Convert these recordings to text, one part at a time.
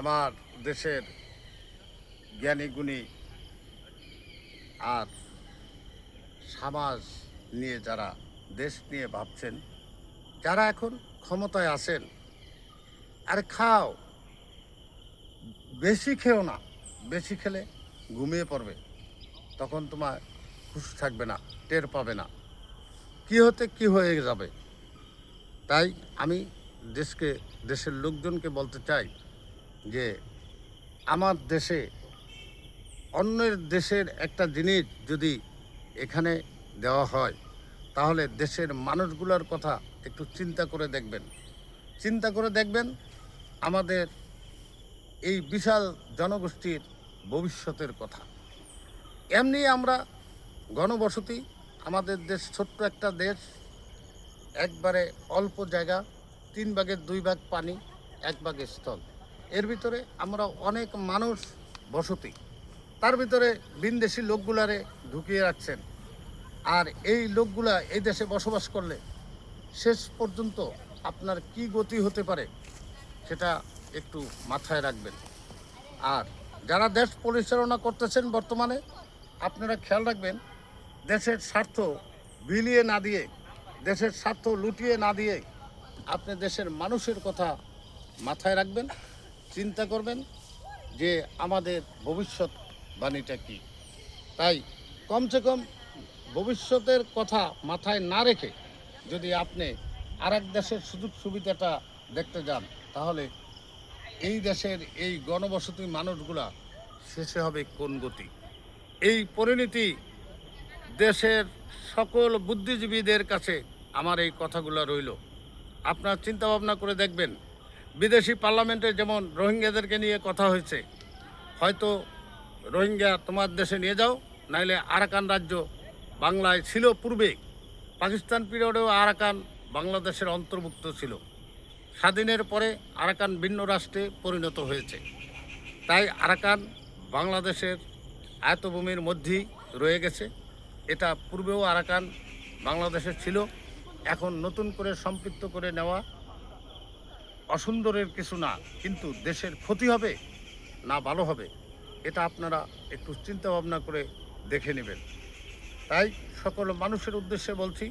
আমার দেশের জ্ঞানী গুণী আর সমাজ নিয়ে যারা দেশ নিয়ে ভাবছেন, যারা এখন ক্ষমতায় আছেন, আর খাও, বেশি খেও না, বেশি খেলে ঘুমিয়ে পড়বে, তখন তোমার খুশ থাকবে না, টের পাবে না। কি হতে কি হয়ে যাবে? তাই আমি দেশকে, দেশের লোকজনকে বলতে চাই যে আমার দেশে, অন্যের দেশের একটা জিনিস যদি এখানে দেওয়া হয়, তাহলে দেশের মানুষগুলোর কথা একটু চিন্তা করে দেখবেন। চিন্তা করে দেখবেন আমাদের এই বিশাল জনগোষ্ঠীর ভবিষ্যতের কথা। এমনি আমরা গণবসতি, আমাদের দেশ ছোট্ট একটা দেশ, একবারে অল্প জায়গা, তিন ভাগের দুই ভাগ পানি, এক ভাগের স্থল। এর ভিতরে আমরা অনেক মানুষ বসতি। তার ভিতরে বিনদেশি লোকগুলারে ঢুকিয়ে রাখছেন। আর এই লোকগুলা এই দেশে বসবাস করলে শেষ পর্যন্ত আপনার কি গতি হতে পারে সেটা একটু মাথায় রাখবেন। আর যারা দেশ পরিচালনা করতেছেন বর্তমানে, আপনারা খেয়াল রাখবেন, দেশের স্বার্থ বিলিয়ে না দিয়ে, দেশের স্বার্থ লুটিয়ে না দিয়ে আপনি দেশের মানুষের কথা মাথায় রাখবেন। চিন্তা করবেন যে আমাদের ভবিষ্যৎ বাণীটা কী। তাই কমসে কম ভবিষ্যতের কথা মাথায় না রেখে যদি আপনি আর দেশের সুযোগ সুবিধাটা দেখতে যান, তাহলে এই দেশের এই গণবসতি মানুষগুলা শেষে হবে কোন গতি? এই পরিণতি দেশের সকল বুদ্ধিজীবীদের কাছে আমার এই কথাগুলো রইল। আপনার চিন্তা ভাবনা করে দেখবেন বিদেশি পার্লামেন্টে যেমন রোহিঙ্গাদেরকে নিয়ে কথা হয়েছে, হয়তো রোহিঙ্গা তোমার দেশে নিয়ে যাও, নাইলে আরাকান রাজ্য বাংলায় ছিল পূর্বে, পাকিস্তান পিরিয়ডেও আরাকান বাংলাদেশের অন্তর্ভুক্ত ছিল। স্বাধীনের পরে আরাকান ভিন্ন রাষ্ট্রে পরিণত হয়েছে। তাই আরাকান বাংলাদেশের আয়তভূমির মধ্যেই রয়ে গেছে। এটা পূর্বেও আরাকান বাংলাদেশে ছিল, এখন নতুন করে সম্পৃক্ত করে নেওয়া অসুন্দরের কিছু না, কিন্তু দেশের ক্ষতি হবে না ভালো হবে, এটা আপনারা একটু চিন্তা ভাবনা করে দেখে নেবেন। তাই সকল মানুষের উদ্দেশ্যে বলছি,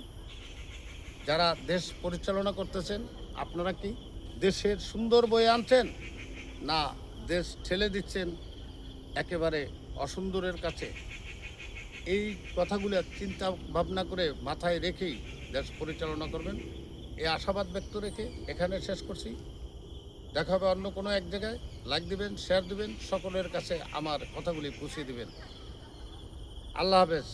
যারা দেশ পরিচালনা করতেছেন, আপনারা কি দেশের সুন্দর বয়ে আনছেন না দেশ ঠেলে দিচ্ছেন একেবারে অসুন্দরের কাছে? এই কথাগুলো চিন্তা ভাবনা করে মাথায় রেখেই দেশ পরিচালনা করবেন। এই আশাবাদ ব্যক্ত রেখে এখানে শেষ করছি। দেখা হবে অন্য কোনো এক জায়গায়। লাইক দিবেন শেয়ার দিবেন, সকলের কাছে আমার কথাগুলি পুষিয়ে দিবেন। আল্লাহ হাফেজ।